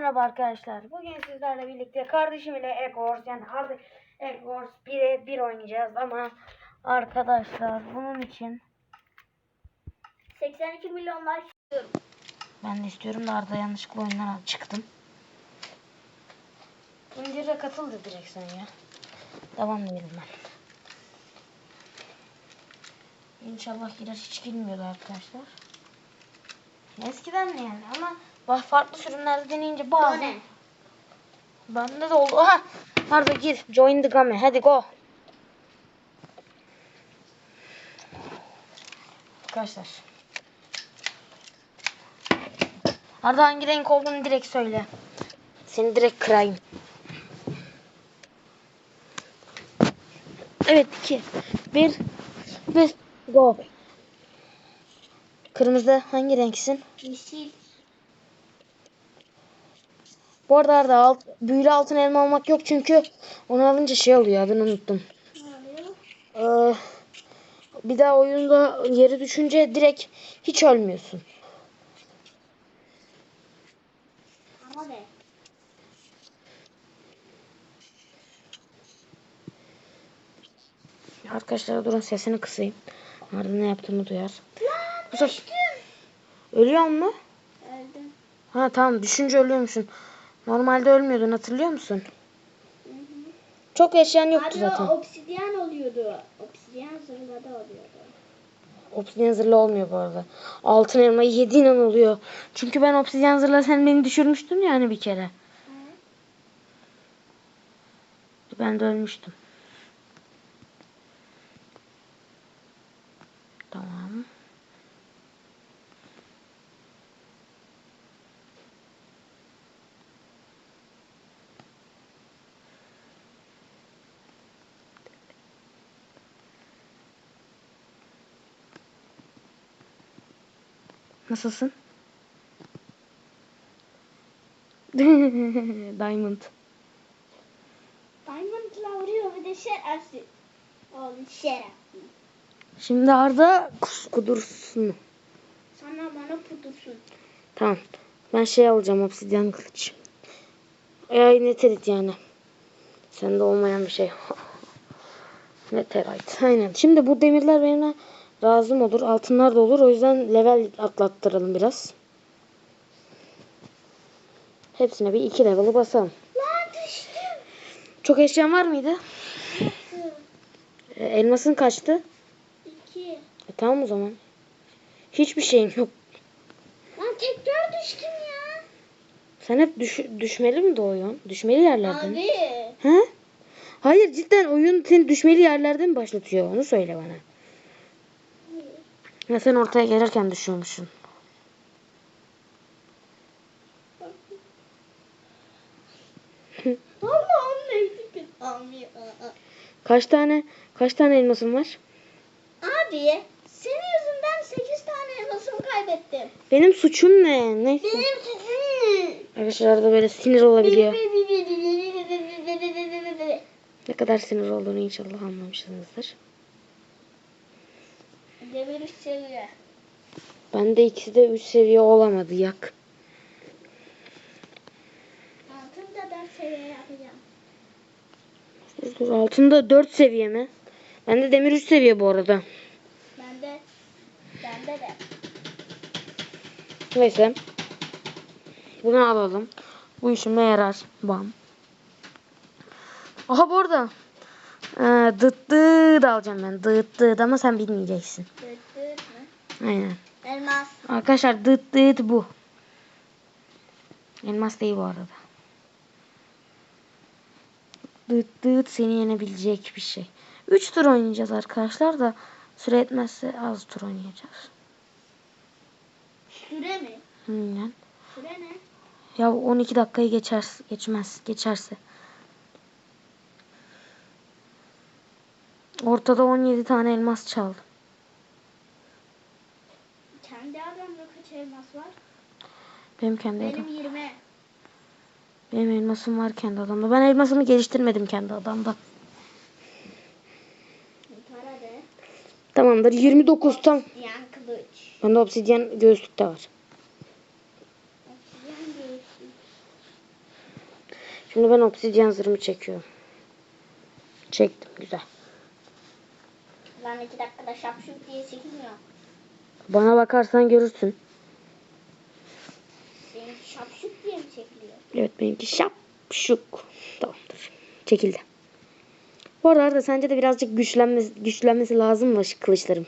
merhaba arkadaşlar. Bugün sizlerle birlikte kardeşim ile Egors yani Hardy Egors 1'e 1 oynayacağız ama arkadaşlar bunun için 82 milyon like istiyorum. ben de istiyorum da Arda yanlışlıkla oyundan çıktım. İndire katıldı direkt sen ya. Devam edelim ben. İnşallah girer hiç girmiyordu arkadaşlar. Eskiden de yani ama farklı sürümlerde deneyince O bazı ne? Bende de oldu. Aha. Arda gir. Join the game. Hadi go. Arkadaşlar. Arda hangi renk olduğunu direkt söyle. Seni direkt kırayım. Evet 2 1 1 go. Kırmızı hangi renksin? Yeşil. Bu arada Arda alt, büyülü altın elma almak yok çünkü onu alınca şey oluyor adını unuttum. Ee, bir daha oyunda yeri düşünce direkt hiç ölmüyorsun. Ama ne? Arkadaşlar durun sesini kısayım. Arda ne yaptığımı duyar. Düştüm. Ölüyor mu? Öldüm. Ha tamam düşünce ölüyormuşsun. Normalde ölmüyordun hatırlıyor musun? Hı hı. Çok yaşayan yoktu Abi zaten. obsidyen oluyordu. Obsidyen zırhlarda oluyordu. Obsidyen zırhlı olmuyor bu arada. Altın elmayı yediğin an oluyor. Çünkü ben obsidyen zırhla sen beni düşürmüştün yani bir kere. Ben de ölmüştüm. Tamam. Nasılsın? Diamond. Diamond'la vuruyor bir de şerefsiz. Oğlum şerefsiz. Şimdi Arda kus kudursun. Sana bana pudursun. Tamam. Ben şey alacağım obsidyen kılıç. Ay neterit yani. Sende olmayan bir şey. Neterite. Aynen. Şimdi bu demirler benimle lazım olur. Altınlar da olur. O yüzden level atlattıralım biraz. Hepsine bir iki level'ı basalım. Lan düştüm. Çok eşyan var mıydı? E, elmasın kaçtı? İki. E, tamam o zaman. Hiçbir şeyin yok. Lan tekrar düştüm ya. Sen hep düş, düşmeli mi doğuyorsun? Düşmeli yerlerden. Abi. He? Hayır cidden oyun seni düşmeli yerlerde mi başlatıyor? Onu söyle bana. Ya sen ortaya gelirken düşüyormuşsun. Kaç tane kaç tane elmasın var? Abi senin yüzünden 8 tane elmasımı kaybettim. Benim suçum ne? Neyse. Benim suçum. Arkadaşlar da böyle sinir olabiliyor. Ne kadar sinir olduğunu inşallah anlamışsınızdır. Demir üç seviye. Bende ikisi de 3 seviye olamadı yak. Altında da seviye yapacağım. Dur, dur, altında 4 seviye mi? Bende demir 3 seviye bu arada. Bende, bende de. Neyse. Bunu alalım. Bu işime yarar. Bam. Aha bu arada. Ee, dıt dıt alacağım ben. Dıt dıt ama sen bilmeyeceksin. Dıt dıt mı? Aynen. Elmas. Arkadaşlar dıt dıt bu. Elmas değil bu arada. Dıt dıt seni yenebilecek bir şey. 3 tur oynayacağız arkadaşlar da süre etmezse az tur oynayacağız. Süre mi? Aynen. Süre ne? Ya 12 dakikayı geçer, geçmez, geçerse. Ortada 17 tane elmas çaldı. Kendi adamda kaç elmas var? Benim kendi adam. Benim 20. Benim elmasım var kendi adamda. Ben elmasımı geliştirmedim kendi adamda. Para de. Tamamdır. 29 tam. Yan kılıç. Bende obsidyen göğüslük de var. Şimdi ben obsidyen zırhımı çekiyorum. Çektim güzel. Ben iki dakikada şapşuk diye çekilmiyor. Bana bakarsan görürsün. Benim şapşuk diye mi çekiliyor? Evet benimki şap şuk. Tamamdır. Çekildi. Bu arada sence de birazcık güçlenmesi, güçlenmesi lazım mı kılıçların,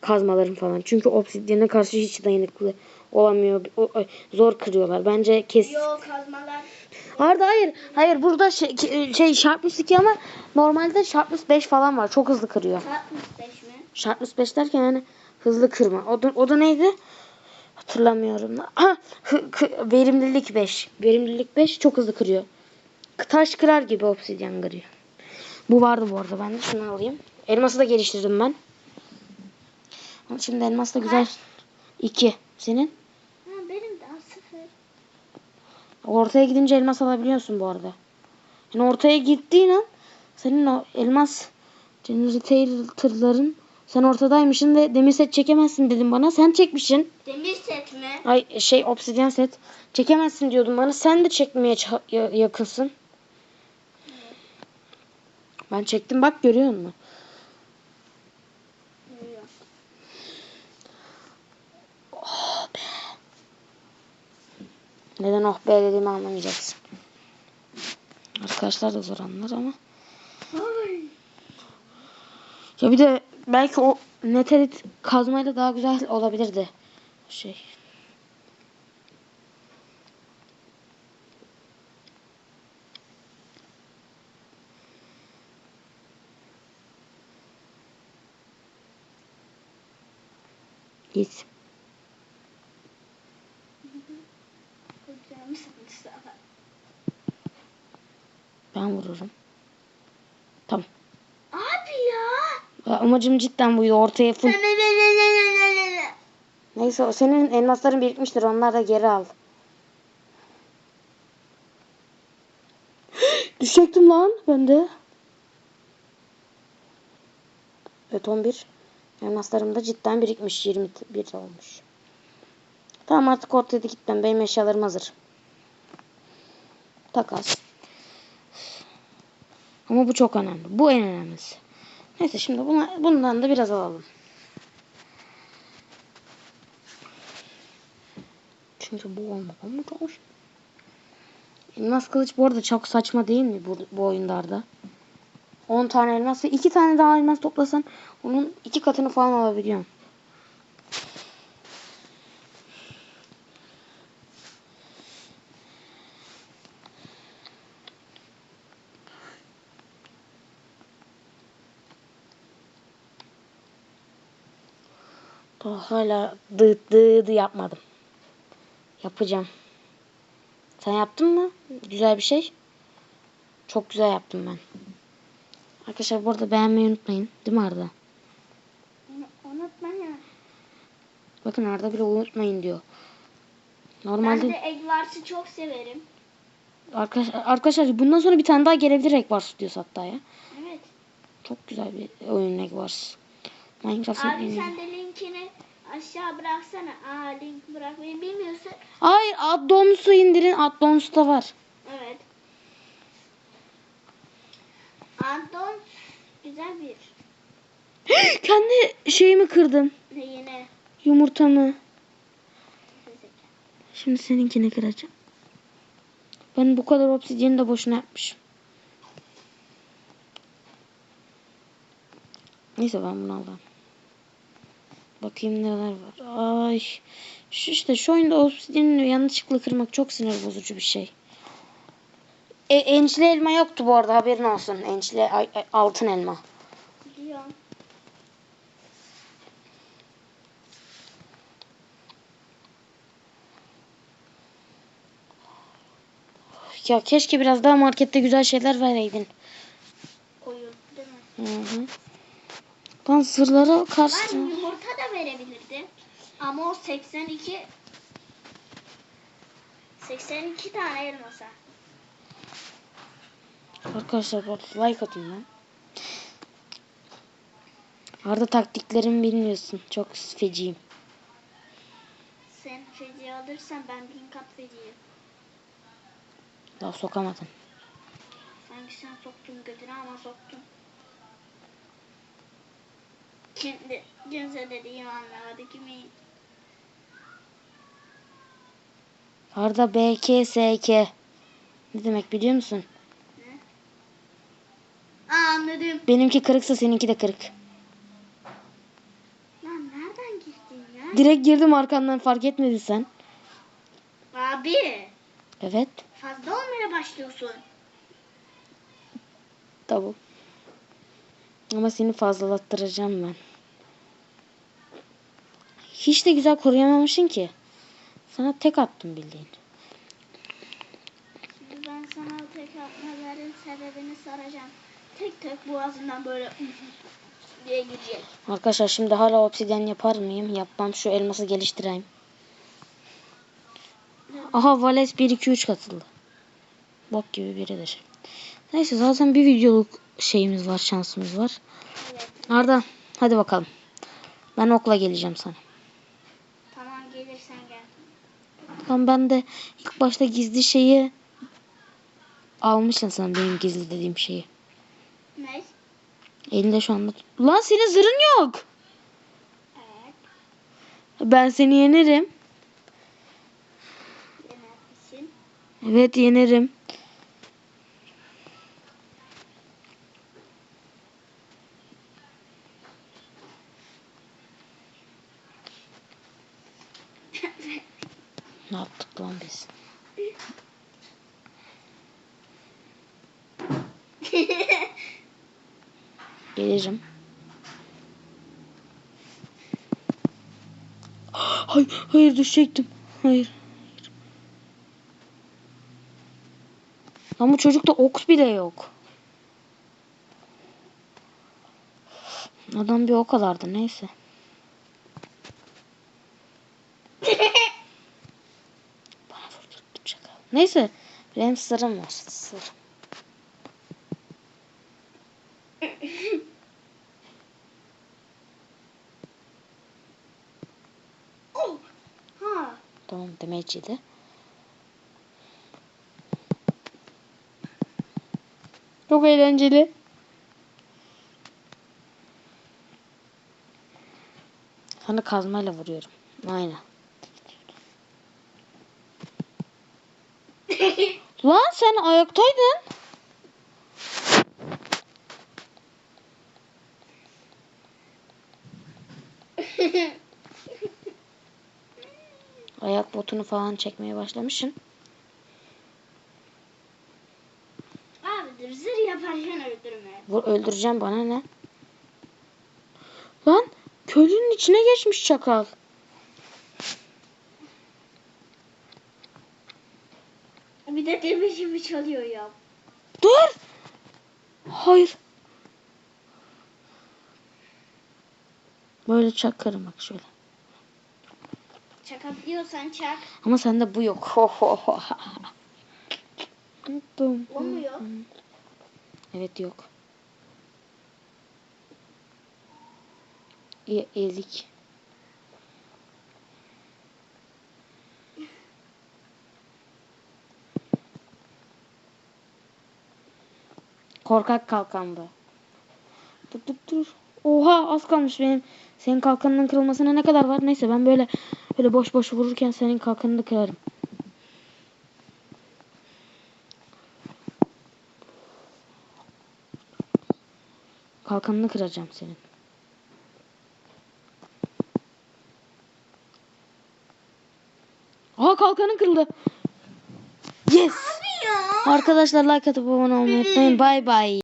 kazmaların falan? Çünkü obsidyene karşı hiç dayanıklı olamıyor. O- zor kırıyorlar. Bence kes. Yok kazmalar. Arda hayır. Hayır burada şey, şey Sharpness 2 ama normalde Sharpness 5 falan var. Çok hızlı kırıyor. 65 mi? Sharpness 5 derken yani hızlı kırma. O da, o da neydi? Hatırlamıyorum. Ha, verimlilik 5. Verimlilik 5 çok hızlı kırıyor. Taş kırar gibi obsidyen kırıyor. Bu vardı bu arada. Ben de şunu alayım. Elması da geliştirdim ben. Ama Şimdi elmas da güzel. 2. Senin? Ha, benim daha sıfır. Ortaya gidince elmas alabiliyorsun bu arada. Yani ortaya gittiğin an senin o elmas generator'ların sen ortadaymışsın ve demir set çekemezsin dedim bana. Sen çekmişsin. Demir set mi? Ay şey obsidyen set. Çekemezsin diyordun bana. Sen de çekmeye yakınsın. Ben çektim bak görüyor musun? Neden oh be dediğimi anlamayacaksın. Arkadaşlar da zor anlar ama. Ay. Ya bir de belki o neterit kazmayla daha güzel olabilirdi. Şey. Git. Ben vururum. Tamam. Abi ya. Amacım cidden buydu. Ortaya full. Ne ne ne ne ne ne ne ne. Neyse o senin elmasların birikmiştir. Onları da geri al. Düşecektim lan ben de. Evet 11. Elmaslarım da cidden birikmiş. 21 olmuş. Tamam artık ortaya da gitmem. Benim eşyalarım hazır. Takas. Ama bu çok önemli. Bu en önemlisi. Neyse şimdi buna, bundan da biraz alalım. Çünkü bu olmadan mı olur? Elmas kılıç bu arada çok saçma değil mi bu, bu oyunlarda? 10 tane elmas ve 2 tane daha elmas toplasan onun iki katını falan alabiliyorsun. Hala dıt dıdı yapmadım. Yapacağım. Sen yaptın mı? Güzel bir şey. Çok güzel yaptım ben. Arkadaşlar bu arada beğenmeyi unutmayın. Değil mi Arda? Unutma ya. Bakın Arda bile unutmayın diyor. Ben Normalde de Eggwars'ı çok severim. arkadaşlar, arkadaşlar bundan sonra bir tane daha gelebilir Eggwars diyoruz hatta ya. Evet. Çok güzel bir oyun. Minecraft'ın en Abi iyi. sen de linkini aşağı bıraksana. Aa link bırakmayı bilmiyorsa. Hayır addons'u indirin. Addons'ta var. Evet. Anton güzel bir Kendi şeyimi kırdım. yine Yumurtamı. Şimdi seninkini kıracağım. Ben bu kadar obsidyeni de boşuna yapmışım. Neyse ben bunu alayım. Bakayım neler var. Ay. Şu işte şu oyunda obsidyeni yanlışlıkla kırmak çok sinir bozucu bir şey. E, ençli elma yoktu bu arada haberin olsun. Ençli ay- ay- altın elma. biliyorum. Ya keşke biraz daha markette güzel şeyler vereydin. Koyu değil mi? Hı hı. Lan sırlara karşı. Ben. Ama o 82 82 tane elmasa. Arkadaşlar arada like atın lan. Arada taktiklerimi bilmiyorsun. Çok feciyim. Sen feci alırsan ben bin kat feciyim. Daha sokamadın. hangisine soktum götüne ama soktum. Şimdi kimse dediğimi anlamadı kimin. Arda BKSK. Ne demek biliyor musun? Aa, anladım. Benimki kırıksa seninki de kırık. Lan nereden girdin ya? Direkt girdim arkandan fark etmedin sen. Abi Evet. fazla olmaya başlıyorsun. Tamam. Ama seni fazlalattıracağım ben. Hiç de güzel koruyamamışsın ki. Sana tek attım bildiğin. Şimdi ben sana tek atmaların sebebini soracağım. Tek tek boğazından böyle diye girecek. Arkadaşlar şimdi hala obsidyen yapar mıyım? Yapmam. Şu elması geliştireyim. Aha Vales 1 2 3 katıldı. Bok gibi biridir. Neyse zaten bir videoluk şeyimiz var, şansımız var. Evet. Arda hadi bakalım. Ben okla geleceğim sana. Tamam gelirsen gel. Tamam ben de ilk başta gizli şeyi almışsın sen benim gizli dediğim şeyi. Ne? Elinde şu anda. Lan senin zırhın yok. Evet. Ben seni yenerim. Yenersin. Evet yenerim. Ne yaptık lan biz? Gelirim. Hayır, hayır düşecektim. Hayır. Lan bu çocukta ok bile yok. Adam bir o kadardı neyse. Bana vurdurttu çakal. Neyse. Benim sırrım var. Sır. Ha. Tamam demeyiciydi. Çok eğlenceli. Sana kazmayla vuruyorum. Aynen. Lan sen ayaktaydın. Ayak botunu falan çekmeye başlamışsın. Abidir zır yaparken öldürme. Vur öldüreceğim bana ne? Lan kölünün içine geçmiş çakal. De demir gibi çalıyor ya. Dur. Hayır. Böyle çakarım bak şöyle. Çakabiliyorsan çak. Ama sende bu yok. Ho ho ho. Bum, O mu yok? Evet yok. E Korkak kalkan. Dur dur dur. Oha az kalmış benim. Senin kalkanının kırılmasına ne kadar var? Neyse ben böyle böyle boş boş vururken senin kalkanını kırarım. Kalkanını kıracağım senin. Aa kalkanın kırıldı. Yes. Abi. Arkadaşlar like atıp abone olmayı unutmayın. Bay bay.